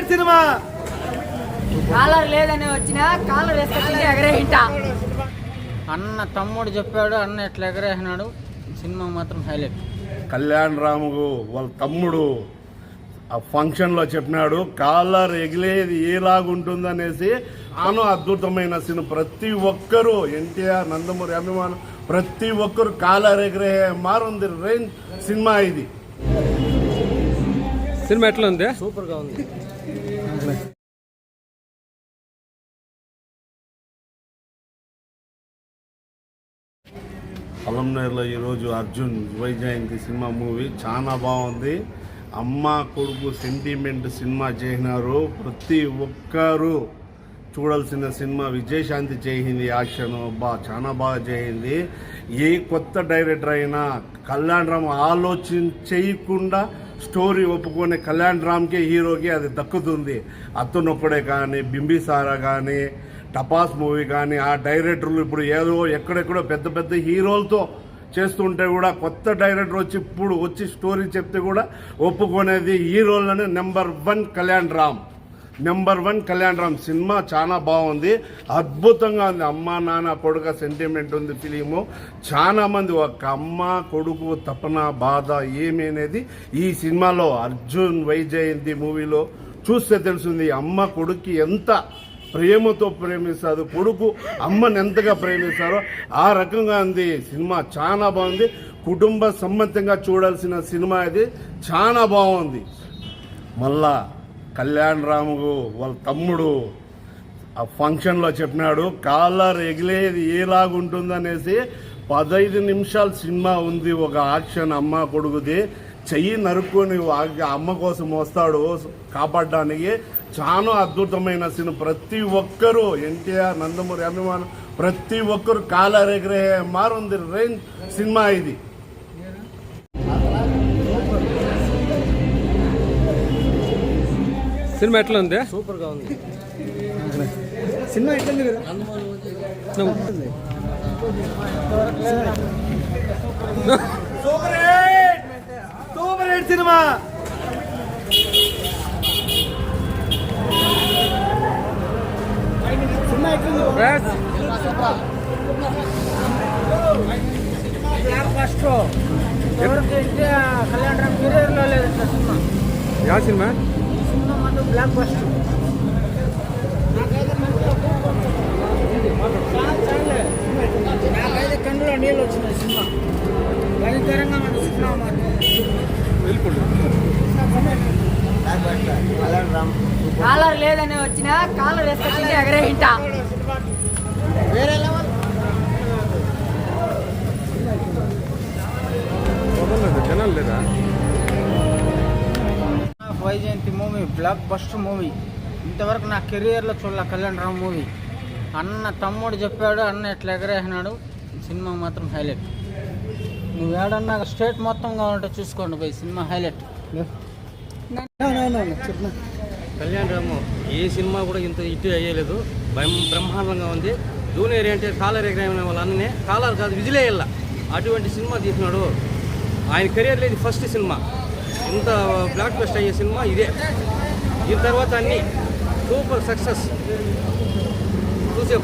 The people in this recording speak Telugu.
Hit cinema. కాలర్ లేదని వచ్చిన కాలర్ ఎగరేహింట అన్న తమ్ముడు చెప్పాడు అన్న ఎట్లా ఎగరేసినాడు? సినిమా మాత్రం హైలైట్. కళ్యాణ్ రాముకు వాళ్ళ తమ్ముడు ఆ ఫంక్షన్లో చెప్పినాడు కాలర్ ఎగిలేది ఏలాగుంటుందనేసి అను అద్భుతమైన సినిమా. ప్రతి ఒక్కరూ ఎన్టీఆర్ నందమూరి అభిమానం ప్రతి ఒక్కరు కాలర్ ఎగిరే మారుంది రేంజ్ సినిమా ఇది. సినిమా ఎట్లా ఉంది? సూపర్గా ఉంది. పొలంనేరులో ఈరోజు అర్జున్ యువ జయంతి సినిమా మూవీ చాలా బాగుంది. అమ్మ కొడుకు సెంటిమెంట్ సినిమా చేసినారు. ప్రతి ఒక్కరు చూడాల్సిన సినిమా విజయశాంతి చేయింది యాక్షన్ బా చాలా బాగా చేయింది ఏ కొత్త డైరెక్టర్ అయినా కళ్యాణ్ రామ్ ఆలోచన చేయకుండా స్టోరీ ఒప్పుకునే కళ్యాణ్ రామ్కే హీరోకి అది దక్కుతుంది. అతనొక్కడే కానీ బింబిసారా కానీ టపాస్ మూవీ కానీ ఆ డైరెక్టర్లు ఇప్పుడు ఏదో ఎక్కడెక్కడో పెద్ద పెద్ద హీరోలతో చేస్తుంటే కూడా కొత్త డైరెక్టర్ వచ్చి ఇప్పుడు వచ్చి స్టోరీ చెప్తే కూడా ఒప్పుకునేది హీరోలని number one Kalyan Ram. Number one Kalyan Ram cinema చాలా బాగుంది. అద్భుతంగా ఉంది. అమ్మ నాన్న కొడుక సెంటిమెంట్ ఉంది ఫిలిము. చాలామంది ఒక అమ్మ కొడుకు తపన బాధ ఏమి అనేది ఈ సినిమాలో అర్జున్ వైజయంతి మూవీలో చూస్తే తెలుస్తుంది. అమ్మ కొడుక్కి ఎంత ప్రేమతో ప్రేమిస్తారు కొడుకు అమ్మని ఎంతగా ప్రేమిస్తారో ఆ రకంగా ఉంది. సినిమా చాలా బాగుంది. కుటుంబ సమ్మతంగా చూడాల్సిన సినిమా ఇది. చాలా బాగుంది. మళ్ళా కళ్యాణ్ రాముకు వాళ్ళ తమ్ముడు ఆ ఫంక్షన్లో చెప్పినాడు కాలర్ ఎగిలేది ఏలాగుంటుందనేసి పదహైదు నిమిషాల సినిమా ఉంది ఒక యాక్షన్ అమ్మ కొడుకుది చెయ్యి నరుక్కొని అమ్మ కోసం వస్తాడు కాపాడడానికి. చాలా అద్భుతమైన సినిమా. ప్రతి ఒక్కరూ ఎన్టీఆర్ నందమూరి అభిమానం ప్రతి ఒక్కరు కాలర్ ఎగిరే మారుంది రేంజ్ సినిమా ఇది. సినిమా ఎట్లా ఉంది? సూపర్గా ఉంది. సినిమా ఎట్లా ఉంది super hit! Super hit cinema! Bus first ఎవరికి కళ్యాణ్ రామ్ కెరీర్లో లేదంట సినిమా. యా సినిమా? మాత్రం బ్లాక్ ఫస్ట్ నాకైతే కన్నులో నీళ్ళు వచ్చినాయి సినిమా. భయంకరంగా ఉంది సినిమా మాత్రం కాలర్ లేదని వచ్చిన కాలర్ వేసుకొచ్చి ఎగరేహింట Vyjayanthi movie blockbuster movie. ఇంతవరకు నా కెరియర్లో చూడాల కళ్యాణ్ రామ్ మూవీ. అన్న తమ్ముడు చెప్పాడు అన్న ఎట్లా ఎగరేసినాడు. సినిమా మాత్రం హైలైట్. నువ్వు ఏడన్నా స్టేట్ మొత్తం కావాలంటే చూసుకోండి పోయి సినిమా హైలైట్. కళ్యాణ్ రాము ఏ సినిమా కూడా ఇంత ఇటు అయ్యలేదు. భయం బ్రహ్మాండంగా ఉంది. జూనియర్ అంటే కాలర్ ఎగ్రామ్ వాళ్ళ అన్ననే. కాలర్ కాదు విజిలే అటువంటి సినిమా తీసినాడు. ఆయన కెరియర్లో ఇది ఫస్ట్ సినిమా. ఇంత బ్లాక్ బస్ట్ అయ్యే సినిమా ఇదే. దీని తర్వాత అన్ని సూపర్ సక్సెస్. చూసే